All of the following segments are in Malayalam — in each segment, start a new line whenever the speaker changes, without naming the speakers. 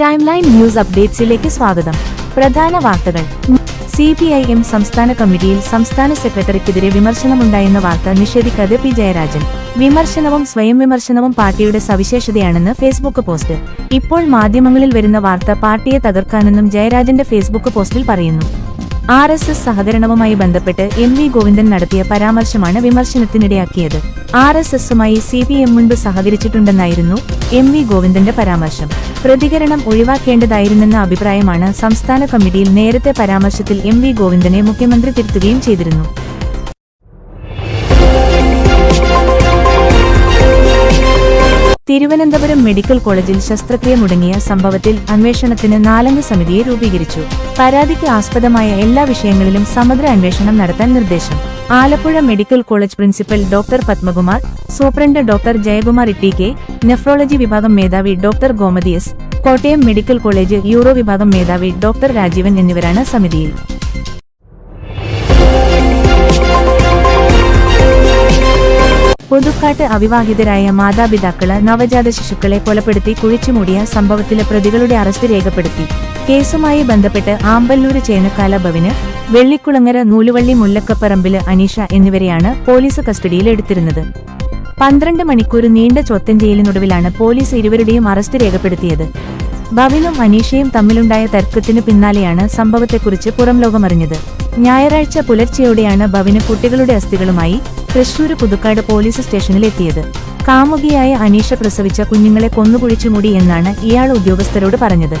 ടൈം ലൈൻ ന്യൂസ് അപ്ഡേറ്റ്സിലേക്ക് സ്വാഗതം. പ്രധാന വാർത്തകൾ. സി പി ഐ എം സംസ്ഥാന കമ്മിറ്റിയിൽ സംസ്ഥാന സെക്രട്ടറിക്കെതിരെ വിമർശനമുണ്ടായെന്ന വാർത്ത നിഷേധിക്കാതെ പി ജയരാജൻ. വിമർശനവും സ്വയം വിമർശനവും പാർട്ടിയുടെ സവിശേഷതയാണെന്ന് ഫേസ്ബുക്ക് പോസ്റ്റ്. ഇപ്പോൾ മാധ്യമങ്ങളിൽ വരുന്ന വാർത്ത പാർട്ടിയെ തകർക്കാനെന്നും ജയരാജന്റെ ഫേസ്ബുക്ക് പോസ്റ്റിൽ പറയുന്നു. ആർ എസ് എസ് സഹകരണവുമായി ബന്ധപ്പെട്ട് എം വി ഗോവിന്ദൻ നടത്തിയ പരാമർശമാണ് വിമർശനത്തിനിടയാക്കിയത്. ആർ എസ് എസുമായി സി പി എം മുൻപ് സഹകരിച്ചിട്ടുണ്ടെന്നായിരുന്നു എം വി ഗോവിന്ദന്റെ പരാമർശം. പ്രതികരണം ഒഴിവാക്കേണ്ടതായിരുന്നെന്ന അഭിപ്രായമാണ് സംസ്ഥാന കമ്മിറ്റിയിൽ നേരത്തെ പരാമർശത്തിൽ എം വി ഗോവിന്ദനെ മുഖ്യമന്ത്രി തിരുത്തുകയും ചെയ്തിരുന്നു. തിരുവനന്തപുരം മെഡിക്കൽ കോളേജിൽ ശസ്ത്രക്രിയ മുടങ്ങിയ സംഭവത്തിൽ അന്വേഷണത്തിന് നാലംഗ സമിതിയെ രൂപീകരിച്ചു. പരാതിക്ക് ആസ്പദമായ എല്ലാ വിഷയങ്ങളിലും സമഗ്ര അന്വേഷണം നടത്താൻ നിർദ്ദേശം. Alappuzha medical college principal doctor Padmakumar superintendent doctor Jayakumar Itty K nephrology വിഭാഗം മേധാവി doctor Gomathi S Kottayam medical college uro വിഭാഗം മേധാവി ഡോക്ടർ രാജീവൻ എന്നിവരാണ് സമിതിയിൽ. പുതുക്കാട്ട് അവിവാഹിതരായ മാതാപിതാക്കൾ നവജാത ശിശുക്കളെ കൊലപ്പെടുത്തി കുഴിച്ചുമൂടിയ സംഭവത്തിലെ പ്രതികളുടെ അറസ്റ്റ് രേഖപ്പെടുത്തി. കേസുമായി ബന്ധപ്പെട്ട് ആമ്പല്ലൂര് ചേനക്കാല ഭവന് വെള്ളിക്കുളങ്ങര നൂലുവള്ളി മുല്ലക്കപ്പറമ്പിൽ അനീഷ എന്നിവരെയാണ് പോലീസ് കസ്റ്റഡിയിൽ എടുത്തിരുന്നത്. പന്ത്രണ്ട് മണിക്കൂർ നീണ്ട ചോത്തൻ ജയിലിനൊടുവിലാണ് പോലീസ് ഇരുവരുടെയും അറസ്റ്റ് രേഖപ്പെടുത്തിയത്. ഭവനും അനീഷയും തമ്മിലുണ്ടായ തർക്കത്തിനു പിന്നാലെയാണ് സംഭവത്തെക്കുറിച്ച് പുറംലോകമറിഞ്ഞത്. ഞായറാഴ്ച പുലർച്ചെയോടെയാണ് ഭവന് കുട്ടികളുടെ അസ്ഥികളുമായി തൃശൂര് പുതുക്കാട് പോലീസ് സ്റ്റേഷനിൽ എത്തിയത് കാമുകിയായ അനീഷ പ്രസവിച്ച കുഞ്ഞുങ്ങളെ കൊന്നുകുഴിച്ചുമൂടി എന്നാണ് ഇയാൾ ഉദ്യോഗസ്ഥരോട് പറഞ്ഞത്.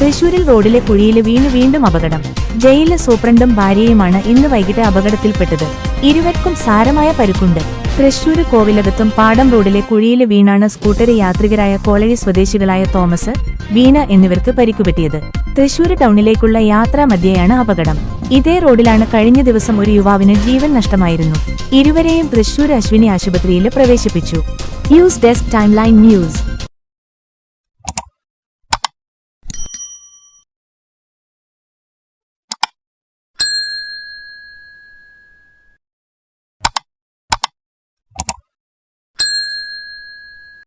തൃശൂരിൽ റോഡിലെ കുഴിയിൽ വീണ് വീണ്ടും അപകടം. ജയിലിലെ സൂപ്രണ്ടും ഭാര്യയുമാണ് ഇന്ന് വൈകിട്ട് അപകടത്തിൽപ്പെട്ടത്. ഇരുവർക്കും സാരമായ പരുക്കുണ്ട്. തൃശൂര് കോവിലകത്തും പാടം റോഡിലെ കുഴിയിലെ വീണാണ് സ്കൂട്ടറി യാത്രികരായ കോളഴി സ്വദേശികളായ തോമസ് വീണ എന്നിവർക്ക് പരിക്കുപറ്റിയത്. തൃശൂർ ടൗണിലേക്കുള്ള യാത്രാ മധ്യയാണ് അപകടം. ഇതേ റോഡിലാണ് കഴിഞ്ഞ ദിവസം ഒരു യുവാവിന് ജീവൻ നഷ്ടമായിരുന്നു. ഇരുവരെയും തൃശൂർ അശ്വിനി ആശുപത്രിയിൽ പ്രവേശിപ്പിച്ചു. News desk timeline news.